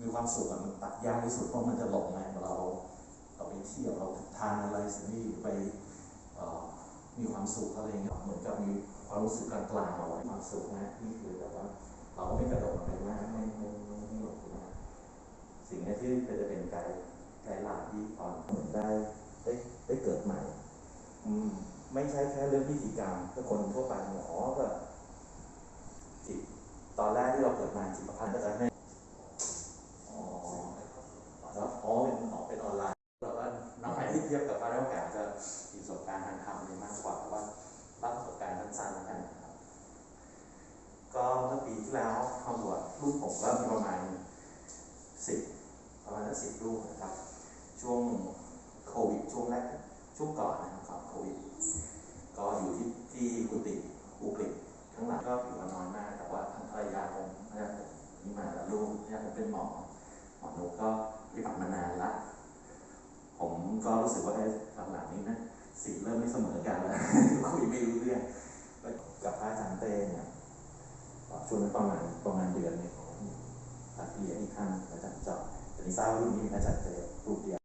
มีความสุขมันตัดยากที่สุดเพราะมันจะหลงไงเราเราไปเที่ยวเราทานอะไรสิ่งที่ไปมีความสุขอะไรเงี้ยเหมือนกับมีความรู้สึกกลางๆเอาไว้ความสุขนะนี่คือแบบว่าเราก็ไม่กระโดดไปมากไม่ไม่ไม่หลงมากสิ่งนี้ที่จะเป็นไกด์ไกด์หลักที่ตอนเหมือนได้ได้ได้เกิดใหม่อืมไม่ใช่แค่เรื่องพิธีกรรมถ้าคนทั่วไปหมอก็จิตตอนแรกที่เราเกิดมาจิตประพันธ์ก็จะให้อ๋อแล้วอ๋อเป็นอ๋อเป็นออนไลน์แต่ว่าน้องใหม่ที่ เทียบกับพระราชกาจะมีประสบการณ์ทางธรรมเนียมากกว่าว่าเล่าประสบการณ์สั้นๆแล้วกันนะครับ ก็เมื่อปีที่แล้วเข้าบวชลูกผมก็มีประมาณสิบประมาณสิบลูกนะครับ ช่วงโควิดช่วงแรกช่วงก่อนนะครับก่อนโควิดก็อยู่ที่ที่กุฏิอุกฤษข้างหลังก็อยู่มาน้อยมาก แต่ว่าทางภรรยาผมภรรยาผมนี่มาแล้วลูกภรรยาผมเป็นหมอหมอนุก็ก็ปฏิบัติมานานละ ผม ก็รู้สึกว่าไอ้หลังๆนี้นะสีเริ่มไม่เสมอกันแล้วคุยไม่รู้เรื่องกับพระอาจารย์เต้เนี่ยช่วงนั้นประมาณประมาณเดือนเนึงของตัดเรียนที่ข้างอาจารย์เจาะแต่นี่ทราบว่ารุ่นนี้มีอาจารย์เดียว